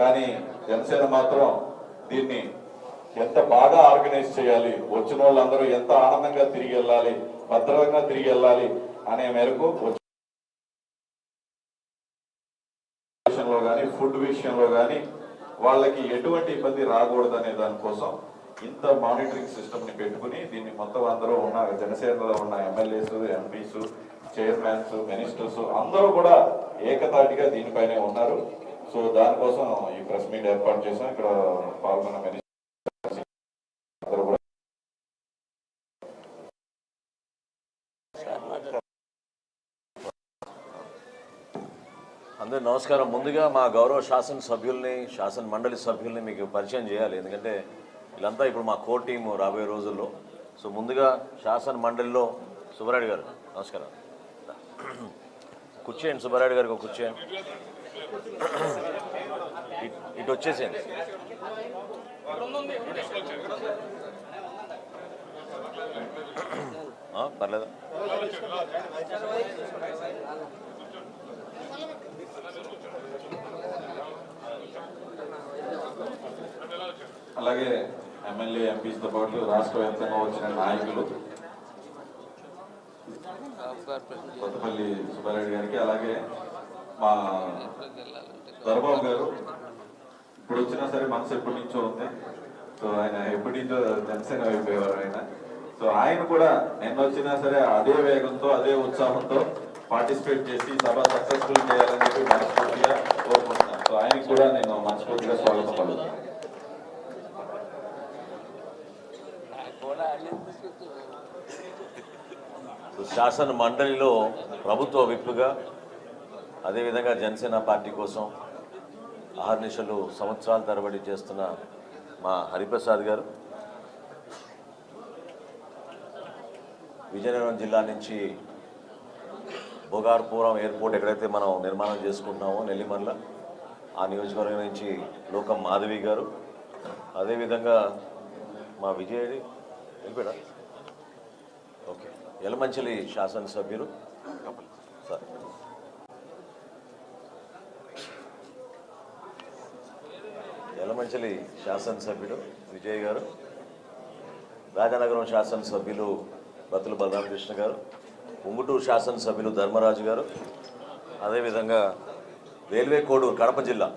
కానీ జనసేన మాత్రం దీన్ని ఎంత బాగా ఆర్గనైజ్ చేయాలి? వచ్చిన వాళ్ళందరూ ఎంత ఆనందంగా తిరిగి వెళ్ళాలి? భద్రంగా తిరిగి వెళ్ళాలి అనే మేరకు విషయంలో కానీ ఫుడ్ విషయంలో కానీ వాళ్ళకి ఎటువంటి ఇబ్బంది రాకూడదు అనే దానికోసం ఇంత మానిటరింగ్ సిస్టమ్ని పెట్టుకుని దీన్ని మొత్తం అందరూ ఉన్న జనసేనలో ఉన్న ఎమ్మెల్యేస్ ఎంపీస్ చైర్మన్స్ మినిస్టర్స్ అందరూ కూడా ఏకతాటిగా దీనిపైనే ఉన్నారు. సో దానికోసం ఈ ప్రెస్ మీట్ ఏర్పాటు చేసాం ఇక్కడ పాల్గొన్న మినిస్టర్ అందరూ నమస్కారం. ముందుగా మా గౌరవ శాసన సభ్యుల్ని శాసన మండలి సభ్యుల్ని మీకు పరిచయం చేయాలి. ఎందుకంటే వీళ్ళంతా ఇప్పుడు మా కోర్ టీము రాబోయే రోజుల్లో. సో ముందుగా శాసన మండలిలో సుబ్బారెడ్డి గారు. నమస్కారం. కూర్చోండి సుబ్బారెడ్డి గారికి ఒక కూర్చోండి ఇట్- ఇటు వచ్చేసేయండి. పర్లేదు పర్లేదా? అలాగే ఎమ్మెల్యే ఎంపీస్తో పాటు రాష్ట్ర వ్యాప్తంగా వచ్చిన నాయకులు కొత్తపల్లి సుబ్బారెడ్డి గారికి అలాగే మా దర్బాబు గారు ఇప్పుడు వచ్చినా సరే మనసు ఎప్పటి నుంచో ఉంది. సో ఆయన ఎప్పటి నుంచో జనసేన అయిపోయేవారు ఆయన సో ఆయన కూడా నిన్న వచ్చినా సరే అదే వేగంతో అదే ఉత్సాహంతో పార్టిసిపేట్ చేసి సభ సక్సెస్ఫుల్ చేయాలని చెప్పి మనస్ఫూర్తిగా కోరుకుంటున్నాను. సో ఆయనకి కూడా నేను మనస్ఫూర్తిగా స్వాగతం పలుకుతున్నాను. శాసన మండలిలో ప్రభుత్వ విప్పుగా అదేవిధంగా జనసేన పార్టీ కోసం అహర్నిశలు సంవత్సరాల తరబడి చేస్తున్న మా హరిప్రసాద్ గారు విజయనగరం జిల్లా నుంచి బొగార్పురం ఎయిర్పోర్ట్ ఎక్కడైతే మనం నిర్మాణం చేసుకుంటున్నామో నెల్లిమల్ల ఆ నియోజకవర్గం నుంచి లోకం మాధవి గారు అదేవిధంగా మా విజయడి వెళ్ళిపోయాడా? ఓకే. యలమంచిలి శాసనసభ్యులు. సార్. మంచిలి శాసనసభ్యుడు విజయ్ గారు రాజనగరం శాసనసభ్యులు బతుల బలరామకృష్ణ గారు ఉంగుటూరు శాసనసభ్యులు ధర్మరాజు గారు అదేవిధంగా రైల్వే కోడూరు కడప జిల్లా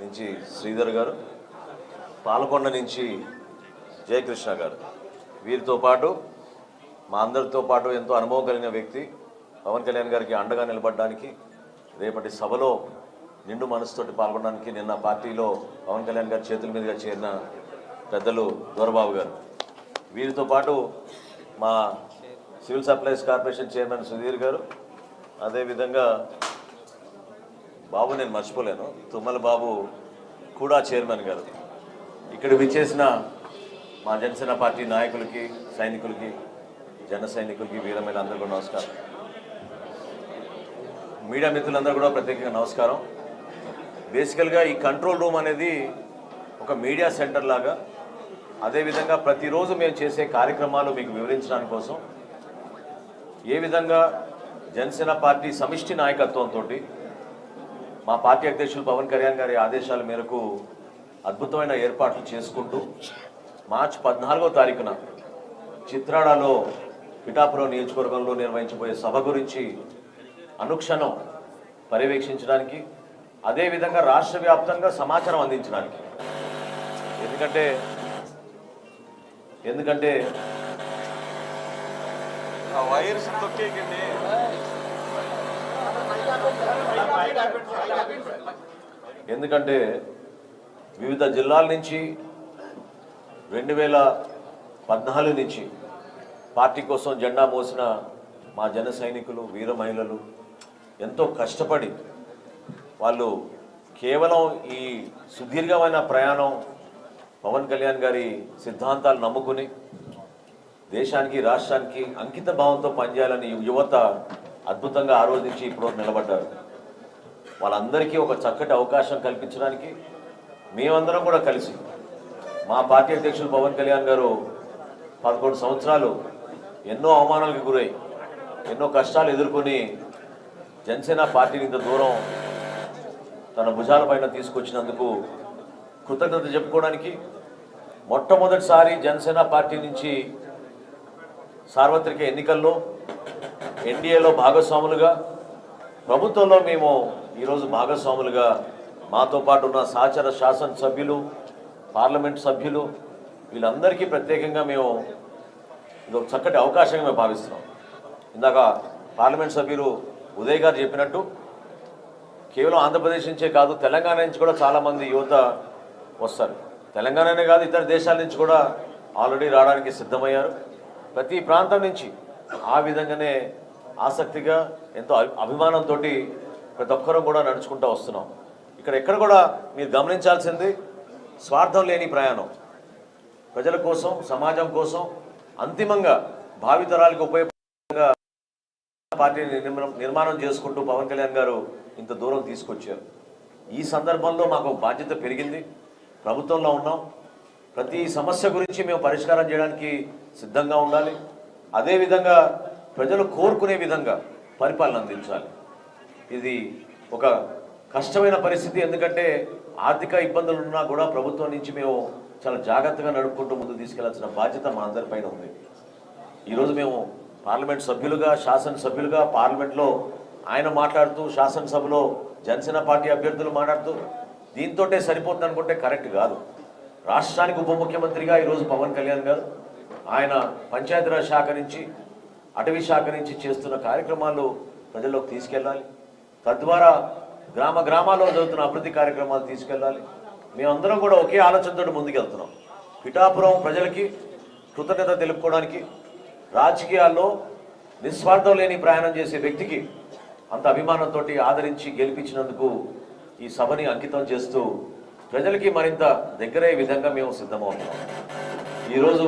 నుంచి శ్రీధర్ గారు పాలకొండ నుంచి జయకృష్ణ గారు. వీరితో పాటు మా అందరితో పాటు ఎంతో అనుభవం కలిగిన వ్యక్తి పవన్ కళ్యాణ్ గారికి అండగా నిలబడడానికి రేపటి సభలో నిండు మనసుతోటి పాల్గొనడానికి నిన్న పార్టీలో పవన్ కళ్యాణ్ గారి చేతుల మీదుగా చేరిన పెద్దలు దూరబాబు గారు. వీరితో పాటు మా civil supplies corporation chairman Sudheer గారు అదేవిధంగా బాబు నేను మర్చిపోలేను తుమ్మల బాబు కూడా చైర్మన్ గారు. ఇక్కడ విచ్చేసిన మా జనసేన పార్టీ నాయకులకి సైనికులకి జన సైనికులకి వీరమైన అందరికీ నమస్కారం. మీడియా మిత్రులందరూ కూడా ప్రత్యేకంగా నమస్కారం. బేసికల్గా ఈ కంట్రోల్ రూమ్ అనేది ఒక మీడియా సెంటర్ లాగా అదేవిధంగా ప్రతిరోజు మేము చేసే కార్యక్రమాలు మీకు వివరించడానికి కోసం ఏ విధంగా జనసేన పార్టీ సమిష్టి నాయకత్వంతో మా పార్టీ అధ్యక్షులు పవన్ కళ్యాణ్ గారి ఆదేశాల మేరకు అద్భుతమైన ఏర్పాట్లు చేసుకుంటూ మార్చి పద్నాలుగో తారీఖున చిత్రాడలో పిఠాపురం నియోజకవర్గంలో నిర్వహించబోయే సభ గురించి అనుక్షణం పర్యవేక్షించడానికి అదేవిధంగా రాష్ట్ర వ్యాప్తంగా సమాచారం అందించడానికి. ఎందుకంటే ఎందుకంటే వైర్స్ తొక్కేకండి ఎందుకంటే వివిధ జిల్లాల నుంచి రెండు వేల పద్నాలుగు నుంచి పార్టీ కోసం జెండా మోసిన మా జన సైనికులు వీర మహిళలు ఎంతో కష్టపడి వాళ్ళు కేవలం ఈ సుదీర్ఘమైన ప్రయాణం పవన్ కళ్యాణ్ గారి సిద్ధాంతాలు నమ్ముకుని దేశానికి రాష్ట్రానికి అంకిత భావంతో పనిచేయాలని యువత అద్భుతంగా ఆరోధించి ఇప్పుడు నిలబడ్డారు. వాళ్ళందరికీ ఒక చక్కటి అవకాశం కల్పించడానికి మేమందరం కూడా కలిసి మా పార్టీ అధ్యక్షులు పవన్ కళ్యాణ్ గారు పదకొండు సంవత్సరాలు ఎన్నో అవమానాలకు గురై ఎన్నో కష్టాలు ఎదుర్కొని జనసేన పార్టీని ఇంత దూరం తన భుజాల పైన తీసుకొచ్చినందుకు కృతజ్ఞత చెప్పుకోవడానికి మొట్టమొదటిసారి జనసేన పార్టీ నుంచి సార్వత్రిక ఎన్నికల్లో ఎన్డీఏలో భాగస్వాములుగా ప్రభుత్వంలో మేము ఈరోజు భాగస్వాములుగా మాతో పాటు ఉన్న సహచర శాసనసభ్యులు పార్లమెంట్ సభ్యులు వీళ్ళందరికీ ప్రత్యేకంగా మేము ఇది ఒక చక్కటి అవకాశంగా మేము భావిస్తున్నాం. ఇందాక పార్లమెంట్ సభ్యులు ఉదయ్ గారు చెప్పినట్టు కేవలం ఆంధ్రప్రదేశ్ నుంచే కాదు తెలంగాణ నుంచి కూడా చాలామంది యువత వస్తారు. తెలంగాణనే కాదు ఇతర దేశాల నుంచి కూడా ఆల్రెడీ రావడానికి సిద్ధమయ్యారు. ప్రతి ప్రాంతం నుంచి ఆ విధంగానే ఆసక్తిగా ఎంతో అభి- అభిమానంతో ప్రతి ఒక్కరూ కూడా నడుచుకుంటూ వస్తున్నాం. ఇక్కడ ఎక్కడ కూడా మీరు గమనించాల్సింది స్వార్థం లేని ప్రయాణం. ప్రజల కోసం సమాజం కోసం అంతిమంగా భావితరాలకు ఉపయోగ పార్టీని నిర్మాణం చేసుకుంటూ పవన్ కళ్యాణ్ గారు ఇంత దూరం తీసుకొచ్చారు. ఈ సందర్భంలో మాకు బాధ్యత పెరిగింది. ప్రభుత్వంలో ఉన్నాం. ప్రతి సమస్య గురించి మేము పరిష్కారం చేయడానికి సిద్ధంగా ఉండాలి. అదేవిధంగా ప్రజలు కోరుకునే విధంగా పరిపాలన అందించాలి. ఇది ఒక కష్టమైన పరిస్థితి. ఎందుకంటే ఆర్థిక ఇబ్బందులు ఉన్నా కూడా ప్రభుత్వం నుంచి మేము చాలా జాగ్రత్తగా నడుపుకుంటూ ముందు తీసుకెళ్ళాల్సిన బాధ్యత మా అందరిపైన ఉంది. ఈరోజు మేము పార్లమెంట్ సభ్యులుగా శాసనసభ్యులుగా పార్లమెంట్లో ఆయన మాట్లాడుతూ శాసనసభలో జనసేన పార్టీ అభ్యర్థులు మాట్లాడుతూ దీంతోటే సరిపోతుంది అనుకుంటే కరెక్ట్ కాదు. రాష్ట్రానికి ఉప ముఖ్యమంత్రిగా ఈరోజు పవన్ కళ్యాణ్ గారు ఆయన పంచాయతీరాజ్ శాఖ నుంచి అటవీ శాఖ నుంచి చేస్తున్న కార్యక్రమాలు ప్రజల్లోకి తీసుకెళ్ళాలి. తద్వారా గ్రామ గ్రామాల్లో జరుగుతున్న అభివృద్ధి కార్యక్రమాలు తీసుకెళ్ళాలి. మేమందరం కూడా ఒకే ఆలోచనతో ముందుకెళ్తున్నాం. పిఠాపురం ప్రజలకి కృతజ్ఞత తెలుపుకోవడానికి రాజకీయాల్లో నిస్వార్థం లేని ప్రయాణం చేసే వ్యక్తికి అంత అభిమానంతో ఆదరించి గెలిపించినందుకు ఈ సభని అంకితం చేస్తూ ప్రజలకి మరింత దగ్గరయ్యే విధంగా మేము సిద్ధమవుతున్నాం. ఈరోజు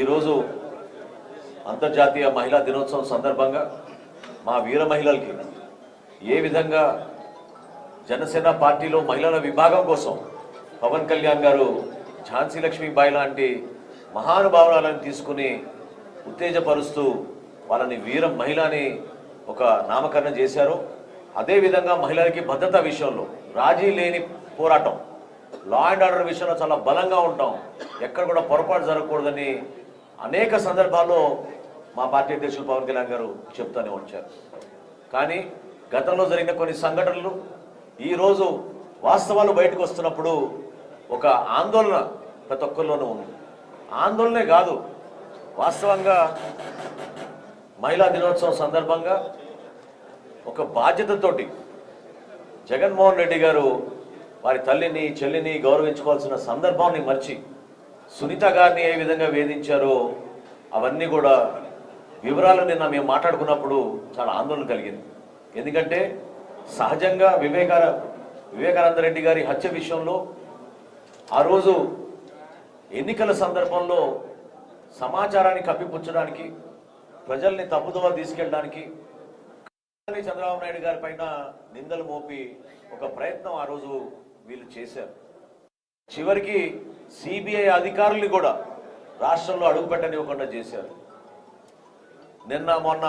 ఈరోజు అంతర్జాతీయ మహిళా దినోత్సవం సందర్భంగా మా వీర మహిళలకి ఏ విధంగా జనసేన పార్టీలో మహిళల విభాగం కోసం పవన్ కళ్యాణ్ గారు ఝాన్సీ లక్ష్మీబాయి లాంటి మహానుభావురాలను తీసుకుని ఉత్తేజపరుస్తూ వాళ్ళని వీర మహిళని ఒక నామకరణం చేశారు. అదేవిధంగా మహిళలకి భద్రత విషయంలో రాజీ లేని పోరాటం లా అండ్ ఆర్డర్ విషయంలో చాలా బలంగా ఉంటాం. ఎక్కడ కూడా పొరపాటు జరగకూడదని అనేక సందర్భాల్లో మా పార్టీ అధ్యక్షులు పవన్ కళ్యాణ్ గారు చెప్తూనే వచ్చారు. కానీ గతంలో జరిగిన కొన్ని సంఘటనలు ఈరోజు వాస్తవాలు బయటకు వస్తున్నప్పుడు ఒక ఆందోళన ప్రతి ఒక్కరిలోనూ ఉంది. ఆందోళనే కాదు వాస్తవంగా మహిళా దినోత్సవం సందర్భంగా ఒక బాధ్యతతోటి జగన్మోహన్ రెడ్డి గారు వారి తల్లిని చెల్లిని గౌరవించుకోవాల్సిన సందర్భాన్ని మర్చి సునీత గారిని ఏ విధంగా వేధించారో అవన్నీ కూడా వివరాలు నిన్న మేము మాట్లాడుకున్నప్పుడు చాలా ఆందోళన కలిగింది. ఎందుకంటే సహజంగా వివేకాన వివేకానంద రెడ్డి గారి హత్య విషయంలో ఆ రోజు ఎన్నికల సందర్భంలో సమాచారాన్ని కప్పిపుచ్చడానికి ప్రజల్ని తప్పుదోవ తీసుకెళ్ళడానికి చంద్రబాబు నాయుడు గారి పైన నిందలు మోపి ఒక ప్రయత్నం ఆ రోజు వీళ్ళు చేశారు. చివరికి సిబిఐ అధికారుల్ని కూడా రాష్ట్రంలో అడుగుపెట్టనివ్వకుండా చేశారు. నిన్న మొన్న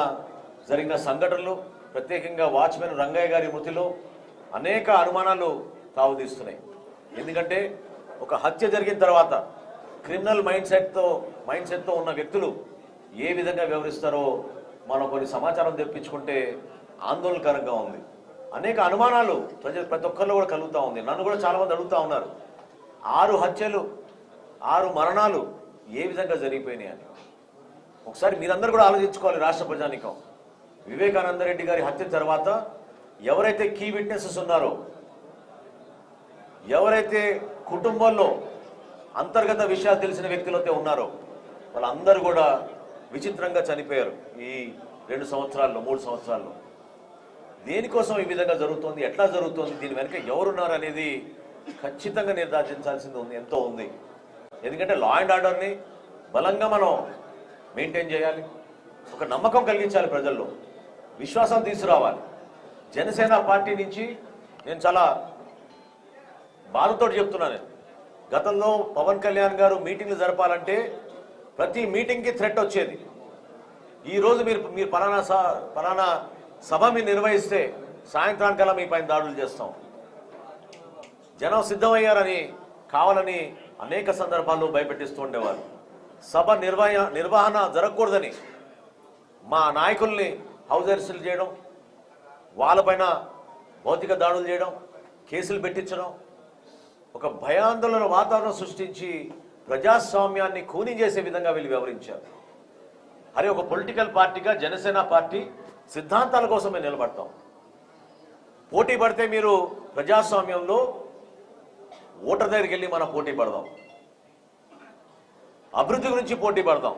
జరిగిన సంఘటనలు ప్రత్యేకంగా వాచ్మెన్ రంగయ్య గారి మృతిలో అనేక అనుమానాలు తావుదీస్తున్నాయి. ఎందుకంటే ఒక హత్య జరిగిన తర్వాత క్రిమినల్ మైండ్ సెట్తో మైండ్ సెట్తో ఉన్న వ్యక్తులు ఏ విధంగా వ్యవహరిస్తారో మనం కొన్ని సమాచారం తెప్పించుకుంటే ఆందోళనకరంగా ఉంది. అనేక అనుమానాలు ప్రజలు ప్రతి ఒక్కరిలో కూడా కలుగుతూ ఉంది. నన్ను కూడా చాలా మంది అడుగుతూ ఉన్నారు. ఆరు హత్యలు ఆరు మరణాలు ఏ విధంగా జరిగిపోయినాయి అని. ఒకసారి మీరందరూ కూడా ఆలోచించుకోవాలి రాష్ట్ర ప్రజానికం. వివేకానంద రెడ్డి గారి హత్య తర్వాత ఎవరైతే కీ విట్నెసెస్ ఉన్నారో ఎవరైతే కుటుంబంలో అంతర్గత విషయాలు తెలిసిన వ్యక్తులైతే ఉన్నారో వాళ్ళందరూ కూడా విచిత్రంగా చనిపోయారు ఈ రెండు సంవత్సరాల్లో మూడు సంవత్సరాల్లో. దేనికోసం ఈ విధంగా జరుగుతుంది ఎట్లా జరుగుతుంది దీని వెనుక ఎవరున్నారు అనేది ఖచ్చితంగా నిర్ధారించాల్సింది ఉంది ఎంతో ఉంది. ఎందుకంటే లా అండ్ ఆర్డర్ని బలంగా మనం మెయింటైన్ చేయాలి. ఒక నమ్మకం కలిగించాలి ప్రజల్లో. విశ్వాసం తీసుకురావాలి. జనసేన పార్టీ నుంచి నేను చాలా బాధతో చెప్తున్నాను నేను. గతంలో పవన్ కళ్యాణ్ గారు మీటింగ్లు జరపాలంటే ప్రతి మీటింగ్కి థ్రెట్ వచ్చేది. ఈరోజు మీరు మీరు పలానా స పలానా సభ మీరు నిర్వహిస్తే సాయంత్రానికల్లా మీ పైన దాడులు చేస్తాం. జనం సిద్ధమయ్యారని కావాలని అనేక సందర్భాల్లో భయపెట్టిస్తూ ఉండేవారు. సభ నిర్వహణ నిర్వహణ జరగకూడదని మా నాయకుల్ని హౌస్ అరెస్టులు చేయడం వాళ్ళపైన భౌతిక దాడులు చేయడం కేసులు పెట్టించడం ఒక భయాందోళన వాతావరణం సృష్టించి ప్రజాస్వామ్యాన్ని ఖూనీ చేసే విధంగా వీళ్ళు వ్యవహరించారు. అరే ఒక పొలిటికల్ పార్టీగా జనసేన పార్టీ సిద్ధాంతాల కోసం మేము నిలబడతాం. పోటీ పడితే మీరు ప్రజాస్వామ్యంలో ఓటర్ దగ్గరికి వెళ్ళి మనం పోటీ పడదాం. అభివృద్ధి గురించి పోటీ పడదాం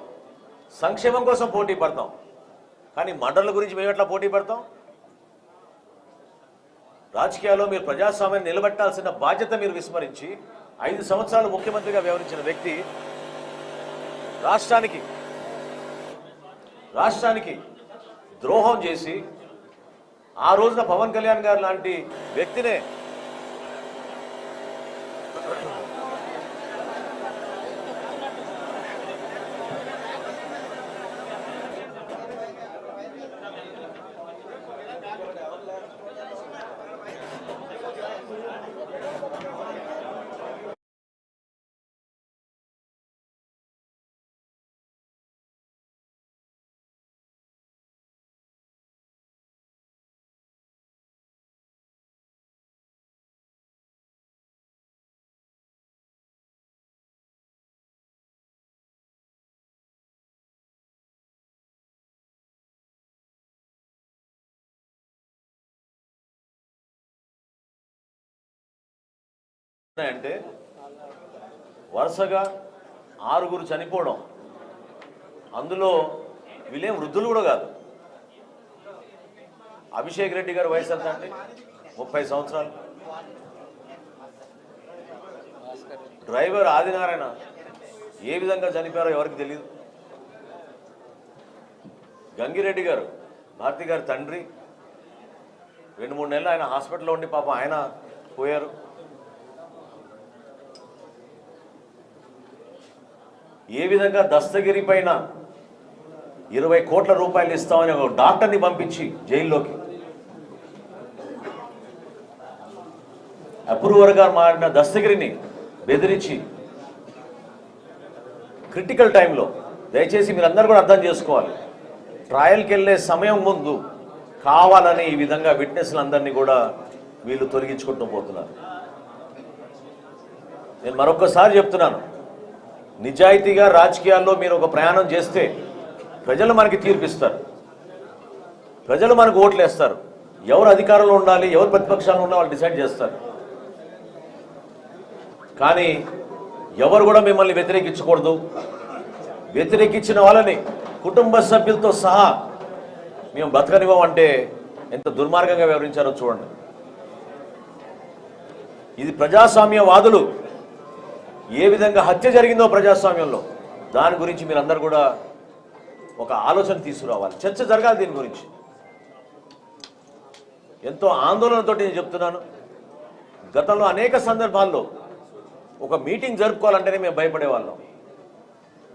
సంక్షేమం కోసం పోటీ పడతాం. కానీ మండల గురించి మేము ఎట్లా పోటీ పడతాం? రాజకీయాల్లో మీరు ప్రజాస్వామ్యాన్ని నిలబెట్టాల్సిన బాధ్యత మీరు విస్మరించి ఐదు సంవత్సరాలు ముఖ్యమంత్రిగా వ్యవహరించిన వ్యక్తి రాష్ట్రానికి రాష్ట్రానికి ద్రోహం చేసి ఆ రోజున పవన్ కళ్యాణ్ గారు లాంటి వ్యక్తినే అంటే వరుసగా ఆరుగురు చనిపోవడం. అందులో వీళ్ళేం వృద్ధులు కూడా కాదు. అభిషేక్ రెడ్డి గారు వయసు ఎంత అండి? ముప్పై సంవత్సరాలు. డ్రైవర్ ఆదినారాయణ ఏ విధంగా చనిపోయారో ఎవరికి తెలియదు గంగిరెడ్డి గారు భారతి గారి తండ్రి. రెండు మూడు నెలలు ఆయన హాస్పిటల్లో ఉండి పాపం ఆయన పోయారు. ఏ విధంగా దస్తగిరి పైన ఇరవై కోట్ల రూపాయలు ఇస్తామని ఒక డాక్టర్ని పంపించి జైల్లోకి. అప్రూవర్గా మారిన దస్తగిరిని బెదిరించి క్రిటికల్ టైంలో దయచేసి మీరందరూ కూడా అర్థం చేసుకోవాలి. ట్రయల్కి వెళ్ళే సమయం ముందు కావాలని ఈ విధంగా విట్నెస్లందరినీ కూడా వీళ్ళు తొలగించుకుంటూ పోతున్నారు. నేను మరొకసారి చెప్తున్నాను. నిజాయితీగా రాజకీయాల్లో మీరు ఒక ప్రయాణం చేస్తే ప్రజలు మనకి తీర్పిస్తారు. ప్రజలు మనకు ఓట్లు వేస్తారు ఎవరు అధికారంలో ఉండాలి ఎవరు ప్రతిపక్షాలు ఉండాలి వాళ్ళు డిసైడ్ చేస్తారు. కానీ ఎవరు కూడా మిమ్మల్ని వ్యతిరేకించకూడదు. వ్యతిరేకించిన వాళ్ళని కుటుంబ సభ్యులతో సహా మేము బతకనివ్వమంటే ఎంత దుర్మార్గంగా వ్యవహరించారో చూడండి. ఇది ప్రజాస్వామ్యవాదులు ఏ విధంగా హత్య జరిగిందో ప్రజాస్వామ్యంలో దాని గురించి మీరందరూ కూడా ఒక ఆలోచన తీసుకురావాలి. చర్చ జరగాలి దీని గురించి. ఎంతో ఆందోళనతో నేను చెప్తున్నాను. గతంలో అనేక సందర్భాల్లో ఒక మీటింగ్ జరుపుకోవాలంటేనే మేము భయపడేవాళ్ళం.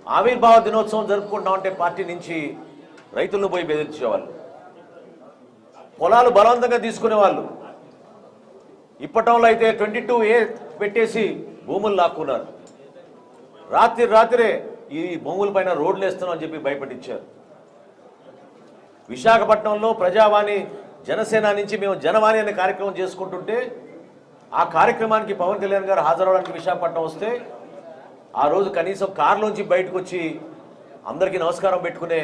ఆవిర్భావ దినోత్సవం జరుపుకుంటామంటే పార్టీ నుంచి రైతులను పోయి బెదిరించేవాళ్ళు. పొలాలు బలవంతంగా తీసుకునేవాళ్ళు. ఇప్పటంలో అయితే ట్వంటీ టూ ఏ పెట్టేసి భూములు లాక్కున్నారు. రాత్రి రాత్రే ఈ భూముల పైన రోడ్లు వేస్తున్నామని చెప్పి భయపడించారు విశాఖపట్నంలో ప్రజావాణి జనసేన నుంచి మేము జనవాణి అనే కార్యక్రమం చేసుకుంటుంటే ఆ కార్యక్రమానికి పవన్ కళ్యాణ్ గారు హాజరవడానికి విశాఖపట్నం వస్తే ఆ రోజు కనీసం కారులోంచి బయటకు వచ్చి అందరికీ నమస్కారం పెట్టుకునే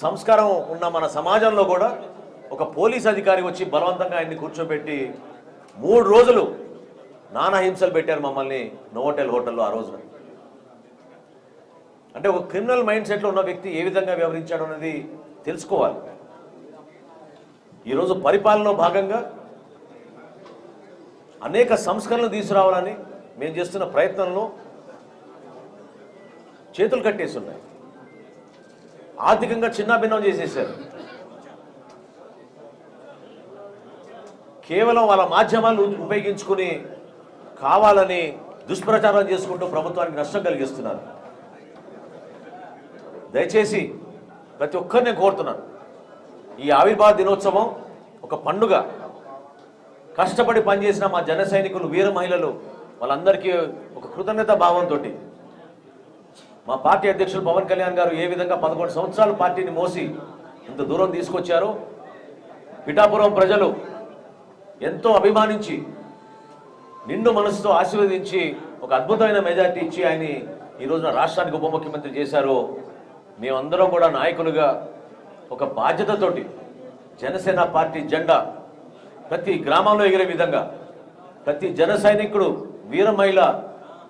సంస్కారం ఉన్న మన సమాజంలో కూడా ఒక పోలీస్ అధికారి వచ్చి బలవంతంగా ఆయన్ని కూర్చోబెట్టి మూడు రోజులు నానా హింసలు పెట్టారు మమ్మల్ని నోవోటెల్ హోటల్లో ఆ రోజున. అంటే ఒక క్రిమినల్ మైండ్ సెట్లో ఉన్న వ్యక్తి ఏ విధంగా వ్యవహరించాడు అనేది తెలుసుకోవాలి. ఈరోజు పరిపాలనలో భాగంగా అనేక సంస్కరణలు తీసుకురావాలని మేము చేస్తున్న ప్రయత్నంలో చేతులు కట్టేసి ఉన్నాయి ఆర్థికంగా చిన్నాభిన్నం చేసేసారు కేవలం వాళ్ళ మాధ్యమాలు ఉపయోగించుకుని కావాలని దుష్ప్రచారం చేసుకుంటూ ప్రభుత్వానికి నష్టం కలిగిస్తున్నారు. దయచేసి ప్రతి ఒక్కరిని నేను కోరుతున్నాను. ఈ ఆవిర్భావ దినోత్సవం ఒక పండుగ. కష్టపడి పనిచేసిన మా జన సైనికులు వీర మహిళలు వాళ్ళందరికీ ఒక కృతజ్ఞత భావంతో మా పార్టీ అధ్యక్షులు పవన్ కళ్యాణ్ గారు ఏ విధంగా పదకొండు సంవత్సరాలు పార్టీని మోసి ఇంత దూరం తీసుకొచ్చారో పిఠాపురం ప్రజలు ఎంతో అభిమానించి నిండు మనసుతో ఆశీర్వదించి ఒక అద్భుతమైన మెజార్టీ ఇచ్చి ఆయన ఈ రోజున రాష్ట్రానికి ఉప ముఖ్యమంత్రి చేశారో. మేమందరం కూడా నాయకులుగా ఒక బాధ్యతతోటి జనసేన పార్టీ జెండా ప్రతి గ్రామంలో ఎగిరే విధంగా ప్రతి జన సైనికుడు వీర మహిళ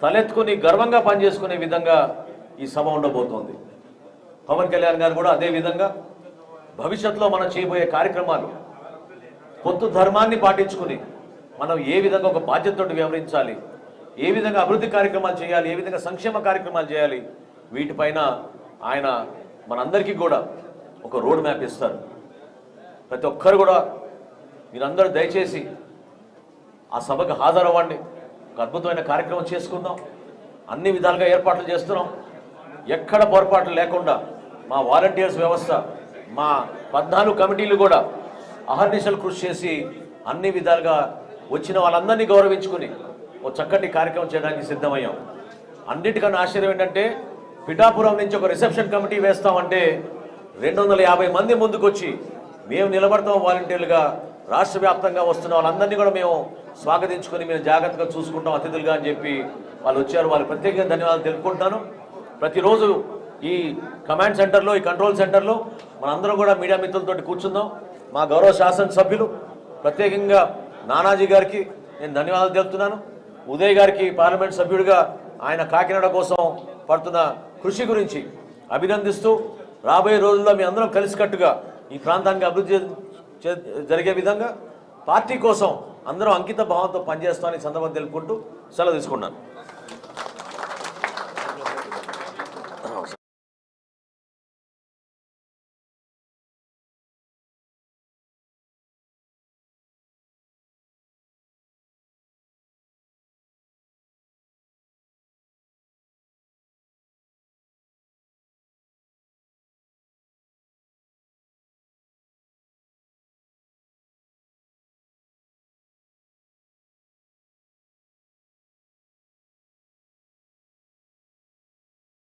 తలెత్తుకుని గర్వంగా పనిచేసుకునే విధంగా ఈ సభ ఉండబోతోంది. పవన్ కళ్యాణ్ గారు కూడా అదే విధంగా భవిష్యత్తులో మనం చేయబోయే కార్యక్రమాలు పొత్తు ధర్మాన్ని పాటించుకుని మనం ఏ విధంగా ఒక బాధ్యతతో వ్యవహరించాలి? ఏ విధంగా అభివృద్ధి కార్యక్రమాలు చేయాలి? ఏ విధంగా సంక్షేమ కార్యక్రమాలు చేయాలి? వీటిపైన ఆయన మనందరికీ కూడా ఒక రోడ్ మ్యాప్ ఇస్తారు. ప్రతి ఒక్కరు కూడా మీరందరూ దయచేసి ఆ సభకు హాజరవ్వండి. ఒక అద్భుతమైన కార్యక్రమం చేసుకుందాం. అన్ని విధాలుగా ఏర్పాట్లు చేస్తున్నాం. ఎక్కడ పొరపాట్లు లేకుండా మా వాలంటీర్స్ వ్యవస్థ మా పద్నాలుగు కమిటీలు కూడా అహర్నిశలు కృషి చేసి అన్ని విధాలుగా వచ్చిన వాళ్ళందరినీ గౌరవించుకుని ఓ చక్కటి కార్యక్రమం చేయడానికి సిద్ధమయ్యాం. అన్నిటికన్నా ఆశ్చర్యం ఏంటంటే పిఠాపురం నుంచి ఒక రిసెప్షన్ కమిటీ వేస్తామంటే రెండు వందల యాభై మంది ముందుకొచ్చి మేము నిలబడతాం వాలంటీర్లుగా రాష్ట్ర వ్యాప్తంగా వస్తున్న వాళ్ళందరినీ కూడా మేము స్వాగతించుకొని మేము జాగ్రత్తగా చూసుకుంటాం అతిథులుగా అని చెప్పి వాళ్ళు వచ్చారు. వాళ్ళు ప్రత్యేకంగా ధన్యవాదాలు తెలుపుకుంటాను. ప్రతిరోజు ఈ కమాండ్ సెంటర్లో ఈ కంట్రోల్ సెంటర్లో మనందరం కూడా మీడియా మిత్రులతో కూర్చుందాం. మా గౌరవ శాసనసభ్యులు ప్రత్యేకంగా నానాజీ గారికి నేను ధన్యవాదాలు తెలుపుతున్నాను. ఉదయ్ గారికి పార్లమెంట్ సభ్యుడిగా ఆయన కాకినాడ కోసం పడుతున్న కృషి గురించి అభినందిస్తూ రాబోయే రోజుల్లో మీ అందరం కలిసికట్టుగా ఈ ప్రాంతానికి అభివృద్ధి జరిగే విధంగా పార్టీ కోసం అందరం అంకిత భావంతో పనిచేస్తామని సందర్భం తెలుపుకుంటూ సెలవు తీసుకున్నాను.